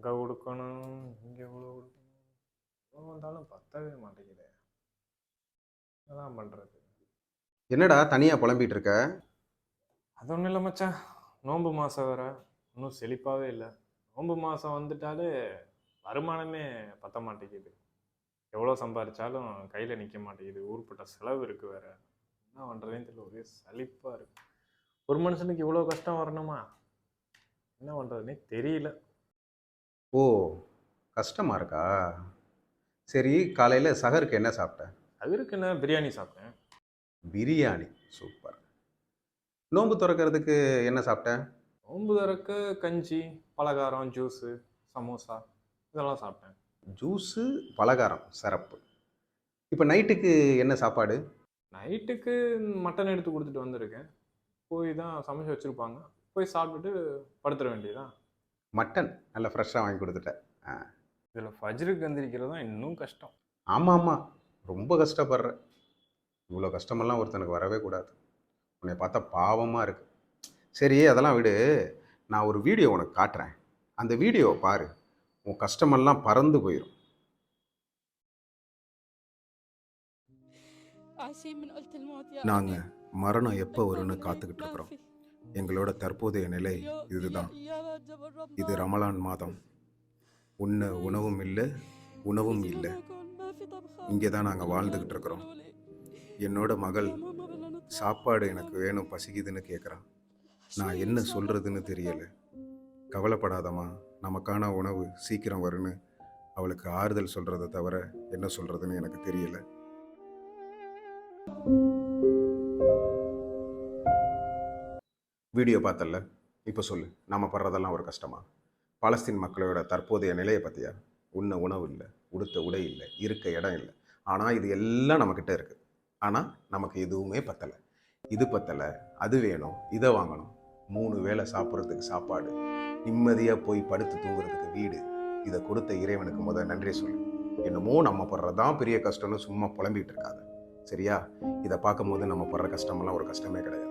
அங்கே கொடுக்கணும்? இங்கே இவ்வளோ கொடுக்கணும்? எவ்வளோ வந்தாலும் பத்தவே மாட்டேங்குதே. என்னதான் பண்ணுறது என்னடா தனியாக புலம்பிட்டு இருக்க அது ஒன்றும் இல்லை மச்சான். நோன்பு மாதம் வேற. இன்னும் செழிப்பாகவே இல்லை. நோன்பு மாதம் வந்துட்டாலே வருமானமே பத்த மாட்டேங்குது. எவ்வளோ சம்பாதிச்சாலும் கையில் நிற்க மாட்டேங்குது. ஊருப்பட்ட செலவு இருக்குது வேற. என்ன பண்ணுறதுன்னு தெரியல. ஒரே சலிப்பாக இருக்கு. ஒரு மனுஷனுக்கு இவ்வளோ கஷ்டம் வரணுமா? என்ன பண்ணுறதுனே தெரியல. ஓ கஷ்டமா இருக்கா? சரி காலையில் சகருக்கு என்ன சாப்பிட்ட? அதற்கு என்ன? பிரியாணி சாப்பிட்டேன். பிரியாணி சூப்பர். நோன்பு திறக்கிறதுக்கு என்ன சாப்பிட்ட? நோன்பு திறக்க கஞ்சி பலகாரம் ஜூஸு சமோசா இதெல்லாம் சாப்பிட்டேன். ஜூஸு பலகாரம் சிறப்பு இப்போ நைட்டுக்கு என்ன சாப்பாடு? நைட்டுக்கு மட்டன் எடுத்து கொடுத்துட்டு வந்திருக்கேன். போய் தான் சமைச்சு வச்சுருப்பாங்க. போய் சாப்பிட்டுட்டு படுத்துட வேண்டியதுதான். மட்டன் நல்லா ஃப்ரெஷ்ஷாக வாங்கி கொடுத்துட்டேன். இதில் ஃபஜ்ருக்கு எந்திரிக்கிறது தான் இன்னும் கஷ்டம். ஆமாம் ஆமாம் ரொம்ப கஷ்டப்படுற இவ்வளோ கஷ்டமெல்லாம் ஒருத்தனுக்கு வரவே கூடாது. உன்னை பார்த்தா பாவமாக இருக்கு. சரி அதெல்லாம் விடு. நான் ஒரு வீடியோ உனக்கு காட்டுறேன். அந்த வீடியோவை பாரு. உன் கஷ்டமெல்லாம் பறந்து போயிடும் நாங்க மரணம் எப்போ வரும்னு காத்துக்கிட்டு இருக்கிறோம். எங்களோட தற்போதைய நிலை இதுதான். இது ரமலான் மாதம். உண்ண உணவும் இல்லை உணவும் இல்லை. இங்கே தான் நாங்கள் வாழ்ந்துக்கிட்டு இருக்கிறோம். என்னோட மகள் சாப்பாடு எனக்கு வேணும் பசிக்குதுன்னு கேட்குறான் நான் என்ன சொல்கிறதுன்னு தெரியலை. கவலைப்படாதம்மா நமக்கான உணவு சீக்கிரம் வரும்னு அவளுக்கு ஆறுதல் சொல்கிறத தவிர என்ன சொல்கிறதுன்னு எனக்கு தெரியலை. வீடியோ பார்த்தல்ல? இப்போ சொல்லு. நம்ம படுறதெல்லாம் ஒரு கஷ்டமா? பாலஸ்தீன் மக்களோட தற்போதைய நிலையை பற்றியா உண்ண உணவு இல்லை உடுத்த உடை இல்லை இருக்க இடம் இல்லை. ஆனால் இது எல்லாம் நம்மக்கிட்ட இருக்குது ஆனால் நமக்கு எதுவுமே பத்தலை. இது பத்தலை அது வேணும் இதை வாங்கணும். மூணு வேளை சாப்பிட்றதுக்கு சாப்பாடு. நிம்மதியாக போய் படுத்து தூங்குறதுக்கு வீடு. இதை கொடுத்த இறைவனுக்கு முதல் நன்றி சொல்லு. என்னமோ நம்ம படுறதான் பெரிய கஷ்டம்னு சும்மா புலம்பிகிட்டு இருக்காது. சரியா? இதை பார்க்கும்போது நம்ம படுற கஷ்டமெல்லாம் ஒரு கஷ்டமே கிடையாது.